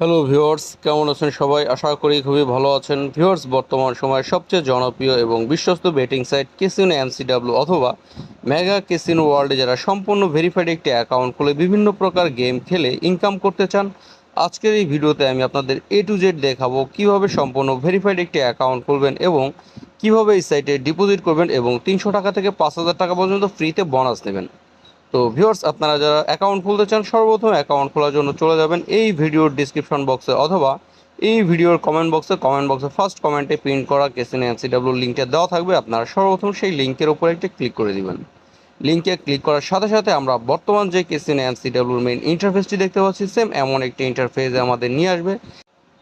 Hello viewers কেমন আছেন সবাই? আশা করি খুবই ভালো আছেন। ভিউয়ার্স বর্তমান সময়ে সবচেয়ে জনপ্রিয় এবং বিশ্বস্ত বেটিং সাইট কেসিনো এমসিডাব্লিউ অথবা মেগা কেসিনো ওয়ার্ল্ডে যারা সম্পূর্ণ ভেরিফাইড একটি অ্যাকাউন্ট খুলে বিভিন্ন প্রকার গেম খেলে ইনকাম করতে চান, আজকের এই ভিডিওতে আমি আপনাদের এ টু জেড দেখাবো কীভাবে সম্পূর্ণ ভেরিফাইড একটি অ্যাকাউন্ট খুলবেন এবং কীভাবে এই সাইটে ডিপোজিট করবেন এবং তিনশো টাকা থেকে পাঁচ হাজার টাকা পর্যন্ত ফ্রিতে বোনাস নেবেন। তো ভিউয়ার্স, আপনারা যারা অ্যাকাউন্ট খুলতে চান, সর্বপ্রথম অ্যাকাউন্ট খোলার জন্য চলে যাবেন এই ভিডিওর ডিসক্রিপশন বক্সে অথবা এই ভিডিওর কমেন্ট বক্সে কমেন্ট বক্সে ফার্স্ট কমেন্টে প্রিন্ট করা কেসিন এনসিডাব্লিউ লিঙ্কটা দেওয়া থাকবে। আপনারা সর্বপ্রথম সেই লিঙ্কের উপরে একটি ক্লিক করে দিবেন। লিঙ্কে ক্লিক করার সাথে সাথে আমরা বর্তমান যে কেসিন এনসিডাব্লিউর মেইন ইন্টারফেসটি দেখতে পাচ্ছি সেম এমন একটি ইন্টারফেস আমাদের নিয়ে আসবে।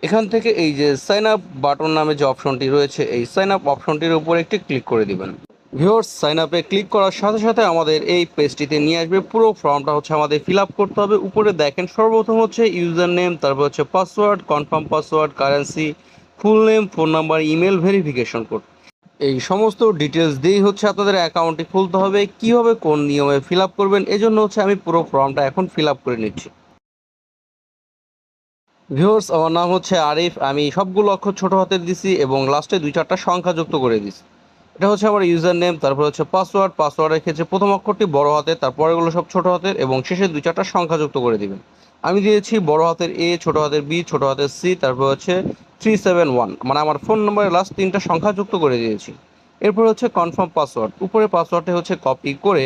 এখান থেকে এই যে সাইন আপ বাটন নামে যে অপশনটি রয়েছে, এই সাইন আপ অপশনটির উপর একটি ক্লিক করে দিবেন। ভিউয়ার্স সাইন আপে ক্লিক করার সাথে সাথে আমাদের এই পেজটিতে নিয়ে আসবে পুরো ফর্মটা হচ্ছে আমাদের ফিল আপ করতে হবে। উপরে দেখেন সর্বপ্রথম হচ্ছে ইউজার নেম তারপর হচ্ছে password confirm password currency full name phone number email verification code এই সমস্ত ডিটেলস দিয়েই হচ্ছে আপনাদের অ্যাকাউন্টটি খুলতে হবে। কীভাবে কোন নিয়মে ফিল আপ করবেন, এজন্য হচ্ছে আমি পুরো ফর্মটা এখন ফিল আপ করে নিচ্ছি। ভিউয়ার্স, আমার নাম হচ্ছে আরিফ। আমি সবগুলো অক্ষর ছোট হাতের দিছি এবং লাস্টে দুই চারটা সংখ্যা যুক্ত করে দিছি। এটা হচ্ছে আমার ইউজার নেম তারপর হচ্ছে পাসওয়ার্ড, পাসওয়ার্ডের ক্ষেত্রে প্রথম অক্ষরটি বড় হাতের তারপরেগুলো সব ছোট হাতের এবং শেষে দুই চারটা সংখ্যা যুক্ত করে দিবেন। আমি দিয়েছি বড় হাতের এ ছোট হাতের বি ছোট হাতের সি তারপর হচ্ছে থ্রি সেভেন ওয়ান মানে আমার ফোন নম্বরের লাস্ট তিনটা সংখ্যা যুক্ত করে দিয়েছি। এরপর হচ্ছে কনফার্ম পাসওয়ার্ড উপরে পাসওয়ার্ডটি হচ্ছে কপি করে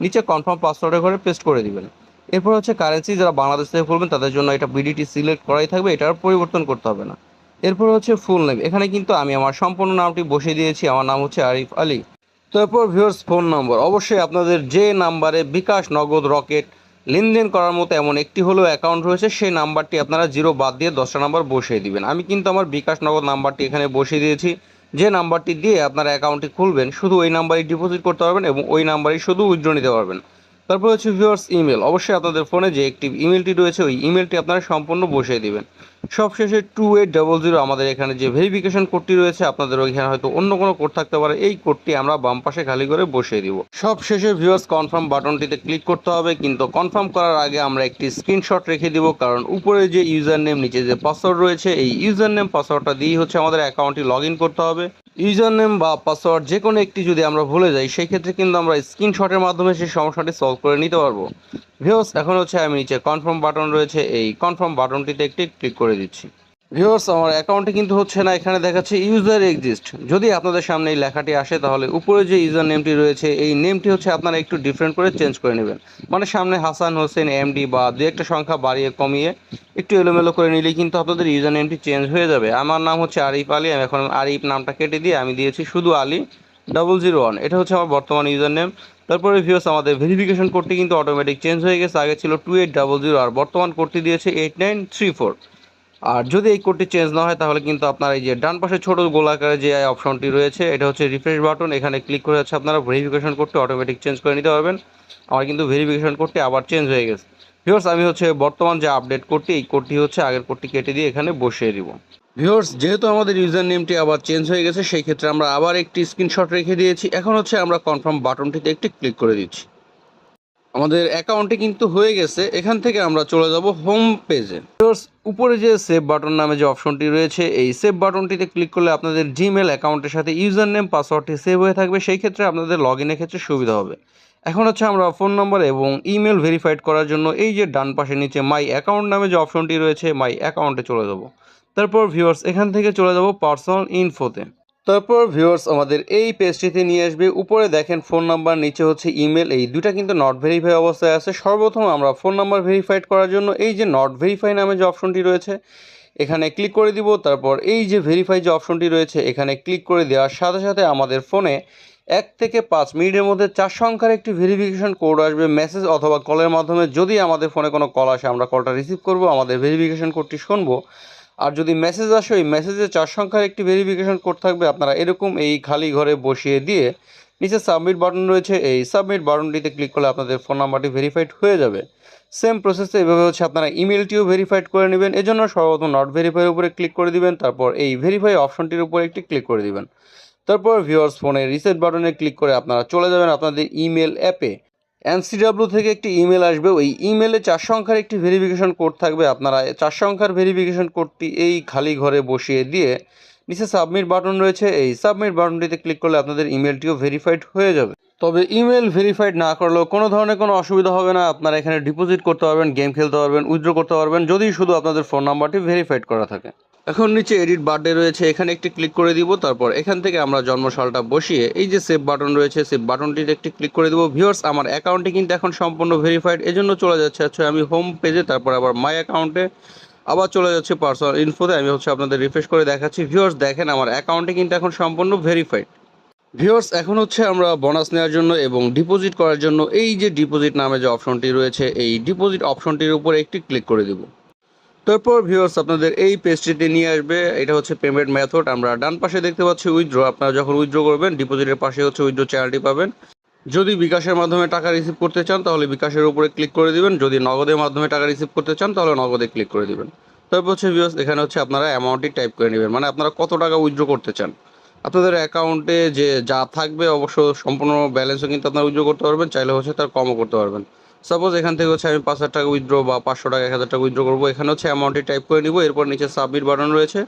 নিচে কনফার্ম পাসওয়ার্ডের ঘরে পেস্ট করে দিবেন। এরপর হচ্ছে কারেন্সি যারা বাংলাদেশ থেকে খুলবেন, তাদের জন্য এটা বিডিটি সিলেক্ট করাই থাকবে, এটার পরিবর্তন করতে হবে না। এরপর হচ্ছে ফুল নেম এখানে কিন্তু আমি আমার সম্পূর্ণ নামটি বসিয়ে দিয়েছি। আমার নাম হচ্ছে আরিফ আলী। তারপর ভিউয়ার্স ফোন নম্বর অবশ্যই আপনাদের যে নাম্বারে বিকাশ নগদ রকেট লেনদেন করার মতো এমন একটি হলেও অ্যাকাউন্ট রয়েছে, সেই নাম্বারটি আপনারা জিরো বাদ দিয়ে দশটা নাম্বার বসিয়ে দিবেন। আমি কিন্তু আমার বিকাশ নগদ নাম্বারটি এখানে বসিয়ে দিয়েছি। যে নাম্বারটি দিয়ে আপনারা অ্যাকাউন্টটি খুলবেন, শুধু ওই নাম্বারই ডিপোজিট করতে পারবেন এবং ওই নাম্বারই শুধু উইথড্র নিতে পারবেন। তারপর হচ্ছে ভিউয়ার্স ইমেল অবশ্যই আপনাদের ফোনে যে একটি ইমেলটি রয়েছে, ওই ইমেলটি আপনারা সম্পূর্ণ বসিয়ে দিবেন। সবশেষে টু এইট ডবল জিরো আমাদের এখানে যে ভেরিফিকেশন কোডটি রয়েছে, আপনাদের ওইখানে হয়তো অন্য কোনো কোড থাকতে পারে। এই কোডটি আমরা বাম পাশে খালি করে বসিয়ে দিব। সবশেষে ভিউয়ার্স কনফার্ম বাটনটিতে ক্লিক করতে হবে, কিন্তু কনফার্ম করার আগে আমরা একটি স্ক্রিনশট রেখে দিব, কারণ উপরে যে ইউজার নেম নিচে যে পাসওয়ার্ড রয়েছে, এই ইউজার নেম পাসওয়ার্ডটা দিয়েই হচ্ছে আমাদের অ্যাকাউন্টটি লগ করতে হবে। ইউজার নেম বা পাসওয়ার্ড যে কোনো একটি যদি আমরা ভুলে যাই সেই ক্ষেত্রে কিন্তু আমরা স্ক্রিনশটের মাধ্যমে সেই সমস্যাটি সলভ করে নিতে পারব। ভিউয়ার্স এখন হচ্ছে আমি নিচে কনফার্ম বাটন রয়েছে। এই কনফার্ম বাটনটিতে একটি ক্লিক করে দিচ্ছি। ভিউয়ার্স আমার অ্যাকাউন্টে কিন্তু হচ্ছে না, এখানে দেখাচ্ছে ইউজার এক্সিস্ট যদি আপনাদের সামনে এই লেখাটি আসে, তাহলে উপরে যে ইউজার নেমটি রয়েছে, এই নেমটি হচ্ছে আপনারা একটু ডিফারেন্ট করে চেঞ্জ করে নেবেন। মানে সামনে হাসান হোসেন এমডি বা দু একটা সংখ্যা বাড়িয়ে কমিয়ে একটু এলোমেলো করে নিলেই কিন্তু আপনাদের ইউজার নেমটি চেঞ্জ হয়ে যাবে। আমার নাম হচ্ছে আরিফ আলী, আমি এখন আরিফ নামটা কেটে দিয়ে আমি দিয়েছি শুধু আলী। ডাবল জিরো ওয়ান এটা হচ্ছে আমার বর্তমান ইউজার নেম তারপরে ভিউস আমাদের ভেরিফিকেশন কোডটি কিন্তু অটোমেটিক চেঞ্জ হয়ে গেছে। আগে ছিল টু এইট ডাবল জিরো আর বর্তমান কোডটি দিয়েছে এইট নাইন থ্রি ফোর আর যদি এই কোডটি চেঞ্জ না হয়, তাহলে কিন্তু আপনার এই যে ডান পাশে ছোট গোলাকারে যে অপশনটি রয়েছে, এটা হচ্ছে রিফ্রেশ বাটন এখানে ক্লিক করে হচ্ছে আপনারা ভেরিফিকেশন কোডটি অটোমেটিক চেঞ্জ করে নিতে পারবেন। আমার কিন্তু ভেরিফিকেশন কোডটি আবার চেঞ্জ হয়ে গেছে। ভিউয়ার্স আমি হচ্ছে বর্তমান যে আপডেট কোডটি এই কোডটি হচ্ছে আগের কোডটি কেটে দিয়ে এখানে বসিয়ে দিব। ভিউয়ার্স, যেহেতু আমাদের ইউজার নেমটি আবার চেঞ্জ হয়ে গেছে, সেই ক্ষেত্রে আমরা আবার একটি স্ক্রিনশট রেখে দিয়েছি। এখন হচ্ছে আমরা কনফার্ম বাটনটিতে একটি ক্লিক করে দিচ্ছি। আমাদের অ্যাকাউন্টে কিন্তু হয়ে গেছে। এখান থেকে আমরা চলে যাব হোম পেজে। উপরে যে সেভ বাটন নামে যে অপশনটি রয়েছে, এই সেভ বাটনটিতে ক্লিক করলে আপনাদের জিমেল অ্যাকাউন্টের সাথে ইউজার নেম পাসওয়ার্ডটি সেভ হয়ে থাকবে। সেই ক্ষেত্রে আপনাদের লগ ইনের ক্ষেত্রে সুবিধা হবে। এখন হচ্ছে আমরা ফোন নম্বর এবং ইমেল ভেরিফাইড করার জন্য এই যে ডান পাশে নিচে মাই অ্যাকাউন্ট নামে যে অপশনটি রয়েছে, মাই অ্যাকাউন্টে চলে যাব। তারপর ভিউয়ার্স এখান থেকে চলে যাব পার্সোনাল ইনফোতে তারপর ভিউয়ার্স আমাদের এই পেজটিতে নিয়ে আসবে। উপরে দেখেন ফোন নাম্বার নিচে হচ্ছে ইমেল এই দুটা কিন্তু নট ভেরিফাই অবস্থায় আছে। সর্বপ্রথম আমরা ফোন নাম্বার ভেরিফাইড করার জন্য এই যে নট ভেরিফাই নামে যে অপশনটি রয়েছে, এখানে ক্লিক করে দিব। তারপর এই যে ভেরিফাই যে অপশনটি রয়েছে, এখানে ক্লিক করে দেওয়ার সাথে সাথে আমাদের ফোনে এক থেকে পাঁচ মিনিটের মধ্যে চার সংখ্যার একটি ভেরিফিকেশন কোড আসবে মেসেজ অথবা কলের মাধ্যমে। যদি আমাদের ফোনে কোনো কল আসে, আমরা কলটা রিসিভ করব, আমাদের ভেরিফিকেশন কোডটি শুনব। আর যদি মেসেজ আসে, ওই মেসেজে চার সংখ্যার একটি ভেরিফিকেশন কোড থাকবে। আপনারা এরকম এই খালি ঘরে বসিয়ে দিয়ে নিচে সাবমিট বাটন রয়েছে। এই সাবমিট বাটনটিতে ক্লিক করলে আপনাদের ফোন নাম্বারটি ভেরিফাইড হয়ে যাবে। সেম প্রসেসে এভাবে হচ্ছে আপনারা ইমেলটিও ভেরিফাইড করে নেবেন। এজন্য সর্বপ্রথম নট ভেরিফাইয়ের উপরে ক্লিক করে দিবেন। তারপর এই ভেরিফাই অপশনটির উপরে একটি ক্লিক করে দিবেন। তারপর ভিউয়ার্স ফোনে রিসেট বাটনে ক্লিক করে আপনারা চলে যাবেন আপনাদের ইমেল অ্যাপে এনসিডাব্লিউ থেকে একটি ইমেল আসবে। ওই ইমেলে চার সংখ্যার একটি ভেরিফিকেশন কোড থাকবে। আপনারা চার সংখ্যার ভেরিফিকেশন কোডটি এই খালি ঘরে বসিয়ে দিয়ে নিচে সাবমিট বাটন রয়েছে। এই সাবমিট বাটনটিতে ক্লিক করলে আপনাদের ইমেলটিও ভেরিফাইড হয়ে যাবে। তবে ইমেল ভেরিফাইড না করলেও কোনো ধরনের কোনো অসুবিধা হবে না। আপনারা এখানে ডিপোজিট করতে পারবেন গেম খেলতে পারবেন উইথড্র করতে পারবেন, যদি শুধু আপনাদের ফোন নাম্বারটি ভেরিফাইড করা থাকে। এখন নিচে এডিট বার্থডে রয়েছে, এখানে একটি ক্লিক করে দিব, তারপর এখান থেকে আমরা জন্মসালটা বসিয়ে এই যে সেভ বাটন রয়েছে সেভ বাটনটিতে একটি ক্লিক করে দিব। ভিউয়ার্স আমার অ্যাকাউন্টটি কিন্তু এখন সম্পূর্ণ ভেরিফাইড এজন্য চলে যাচ্ছে আচ্ছা আমি হোম পেজে তারপর আবার মাই অ্যাকাউন্টে আবার চলে যাচ্ছে পার্সোনাল ইনফোতে আমি হচ্ছে আপনাদের রিফ্রেশ করে দেখাচ্ছি। ভিউয়ার্স দেখেন আমার অ্যাকাউন্টে কিন্তু এখন সম্পূর্ণ ভেরিফাইড ভিউয়ার্স এখন হচ্ছে আমরা বোনাস নেওয়ার জন্য এবং ডিপোজিট করার জন্য এই যে ডিপোজিট নামে যে অপশনটি রয়েছে, এই ডিপোজিট অপশনটির উপরে একটি ক্লিক করে দেব। তারপর ভিউয়ার্স আপনাদের এই পেজটিতে নিয়ে আসবে। এটা হচ্ছে পেমেন্ট মেথড আমরা ডান পাশে দেখতে পাচ্ছি উইথড্র আপনারা যখন উইথড্র করবেন ডিপোজিটের পাশে হচ্ছে উইথড্র চ্যানেলটি পাবেন। যদি বিকাশের মাধ্যমে টাকা রিসিভ করতে চান, তাহলে বিকাশের উপরে ক্লিক করে দিবেন। যদি নগদের মাধ্যমে টাকা রিসিভ করতে চান, তাহলে নগদে ক্লিক করে দিবেন। তারপর হচ্ছে ভিউয়ার্স এখানে হচ্ছে আপনারা অ্যামাউন্টটি টাইপ করে নেবেন। মানে আপনারা কত টাকা উইথড্র করতে চান? আপনাদের অ্যাকাউন্টে যে যা থাকবে, অবশ্য সম্পূর্ণ ব্যালেন্সও কিন্তু আপনারা উইথড্র করতে পারবেন। চাইলে হচ্ছে তার কমও করতে পারবেন। সাপোজ এখান থেকে হচ্ছে আমি পাঁচ হাজার টাকা উইথড্র বা পাঁচশো টাকা, এক হাজার টাকা উইথড্র করব। এখানে হচ্ছে অ্যামাউন্টটি টাইপ করে নিব। এরপর নিচে সাবমিট বাটন রয়েছে।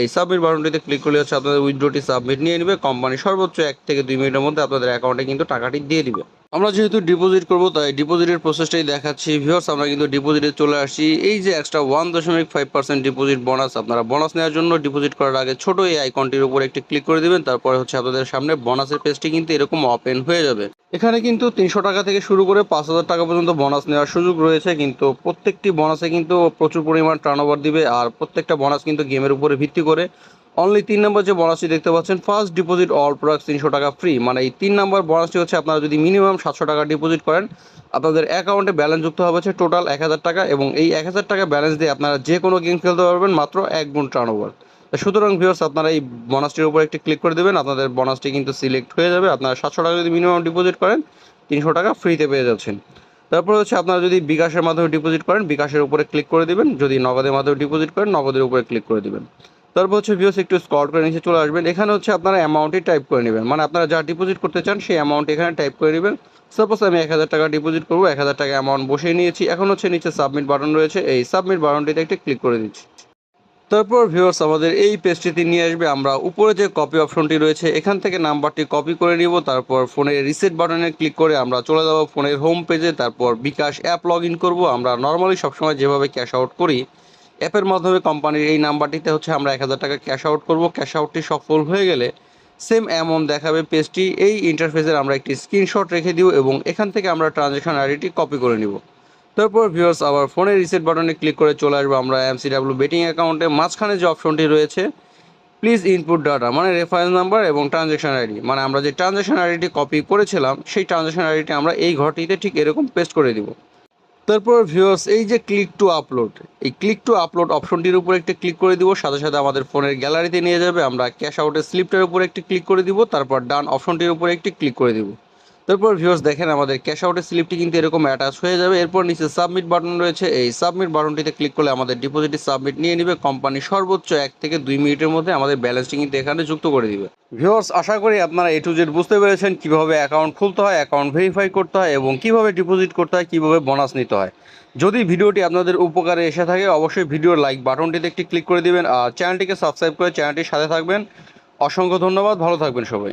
এই সাবমিট বাটনটিতে ক্লিক করলে হচ্ছে আপনাদের উইথড্রটি সাবমিট নিয়ে নেবে। কোম্পানি সর্বোচ্চ এক থেকে দুই মিনিটের মধ্যে আপনাদের অ্যাকাউন্টে কিন্তু টাকাটি দিয়ে দিবে। আমরা যেহেতু ডিপোজিট করব, তাই ডিপোজিটের প্রসেসটাই দেখাচ্ছি। ভিউয়ার্স আমরা কিন্তু ডিপোজিটে চলে আসছি। এই যে এক্সট্রা ওয়ান দশমিক ফাইভ পার্সেন্ট ডিপোজিট বোনাস আপনারা বোনাস নেওয়ার জন্য ডিপোজিট করার আগে ছোট এই আইকনটির উপর একটি ক্লিক করে দিবেন, তারপরে হচ্ছে আপনাদের সামনে বোনাসের পেজটি কিন্তু এরকম ওপেন হয়ে যাবে। এখানে কিন্তু তিনশো টাকা থেকে শুরু করে পাঁচ হাজার টাকা পর্যন্ত বোনাস নেওয়ার সুযোগ রয়েছে, কিন্তু প্রত্যেকটি বোনাসে কিন্তু প্রচুর পরিমাণ টার্ন দিবে, আর প্রত্যেকটা বোনাস কিন্তু গেমের উপরে ভিত্তি করে। অনলি তিন নম্বর যে বোনাসটি দেখতে পাচ্ছেন ফার্স্ট ডিপোজিট অল প্রোডাক্ট তিনশো টাকা ফ্রি মানে এই তিন নম্বর বোনাসটি হচ্ছে আপনারা যদি মিনিমাম সাতশো টাকা ডিপোজিট করেন, আপনাদের অ্যাকাউন্টে ব্যালেন্স যুক্ত হবে হচ্ছে টোটাল এক হাজার টাকা এবং এই এক হাজার টাকা ব্যালেন্স দিয়ে আপনারা যে কোনো গেম খেলতে পারবেন মাত্র এক গুণ টার্ন ওভার সুতরাং ভিউয়ার্স আপনারা এই বোনাসটির উপর একটি ক্লিক করে দেবেন, আপনাদের বোনাসটি কিন্তু সিলেক্ট হয়ে যাবে। আপনারা সাতশো টাকা যদি মিনিমাম ডিপোজিট করেন, তিনশো টাকা ফ্রিতে পেয়ে যাচ্ছেন। তারপর হচ্ছে আপনারা যদি বিকাশের মাধ্যমে ডিপোজিট করেন, বিকাশের উপরে ক্লিক করে দেবেন। যদি নগদের মাধ্যমে ডিপোজিট করেন, নগদের উপরে ক্লিক করে দিবেন। তারপর হচ্ছে ভিউস একটু স্কল করে নিচে চলে আসবেন। এখানে হচ্ছে আপনারা অ্যামাউন্টই টাইপ করে নেবেন। মানে আপনারা যা ডিপোজিট করতে চান সেই অ্যামাউন্ট এখানে টাইপ করে নেবেন। সাপোজ আমি এক হাজার টাকা ডিপোজিট করব, এক হাজার টাকা অ্যামাউন্ট বসিয়ে নিয়েছি। এখন হচ্ছে নিচে সাবমিট বাটন রয়েছে। এই সাবমিট বাটনটিতে একটি ক্লিক করে দিচ্ছি। তারপর ভিউয়ার্স আমাদের এই পেজটিতে নিয়ে আসবে আমরা উপরে যে কপি অপশনটি রয়েছে, এখান থেকে নাম্বারটি কপি করে নিব। তারপর ফোনের রিসেট বাটনে ক্লিক করে আমরা চলে যাব ফোনের হোম পেজে তারপর বিকাশ অ্যাপ লগ ইন করব। আমরা নর্মালি সবসময় যেভাবে ক্যাশ আউট করি অ্যাপের মাধ্যমে কোম্পানির এই নাম্বারটিতে হচ্ছে আমরা এক হাজার টাকা ক্যাশ আউট করব। ক্যাশ আউটটি সফল হয়ে গেলে সেম অ্যামাউন্ট দেখাবে পেজটি এই ইন্টারফেসের আমরা একটি স্ক্রিনশট রেখে দিব এবং এখান থেকে আমরা ট্রানজ্যাকশন আইডিটি কপি করে নিব। তারপর ভিউয়ার্স আবার ফোনের রিসেট বাটনে ক্লিক করে চলে আসব আমরা এমসিডাব্লিউ বেটিং অ্যাকাউন্টে মাঝখানে যে অপশনটি রয়েছে প্লিজ ইনপুট ডাটা মানে রেফারেন্স নাম্বার এবং ট্রানজ্যাকশন আইডি মানে আমরা যে ট্রানজ্যাকশন আইডিটি কপি করেছিলাম, সেই ট্রানজ্যাকশন আইডিটি আমরা এই ঘরটিতে ঠিক এরকম পেস্ট করে দিব। তারপর ভিউয়ার্স এই যে ক্লিক টু আপলোড এই ক্লিক টু আপলোড অপশনটির উপর একটি ক্লিক করে দিব, সাথে সাথে আমাদের ফোনের গ্যালারিতে নিয়ে যাবে, আমরা ক্যাশ আউটের স্লিপটার উপর একটি ক্লিক করে দিব, তারপর ডান অপশনটির উপর একটি ক্লিক করে দিব। তারপর ভিউয়ার্স দেখেন আমাদের ক্যাশ আউটের স্লিপটি কিন্তু এরকম অ্যাটাচ হয়ে যাবে। এরপর নিচে সাবমিট বাটন রয়েছে। এই সাবমিট বাটনটিতে ক্লিক করলে আমাদের ডিপোজিটটি সাবমিট নিয়ে নেবে। কোম্পানি সর্বোচ্চ এক থেকে দুই মিনিটের মধ্যে আমাদের ব্যালেন্সটি কিন্তু এখানে যুক্ত করে দিবে। ভিউয়ার্স আশা করি আপনারা এ টু জেড বুঝতে পেরেছেন কীভাবে অ্যাকাউন্ট খুলতে হয় অ্যাকাউন্ট ভেরিফাই করতে হয় এবং কীভাবে ডিপোজিট করতে হয়, কীভাবে বোনাস নিতে হয়। যদি ভিডিওটি আপনাদের উপকারে এসে থাকে, অবশ্যই ভিডিওর লাইক বাটনটিতে একটি ক্লিক করে দিবেন। আর চ্যানেলটিকে সাবস্ক্রাইব করে চ্যানেলটির সাথে থাকবেন। অসংখ্য ধন্যবাদ। ভালো থাকবেন সবাই।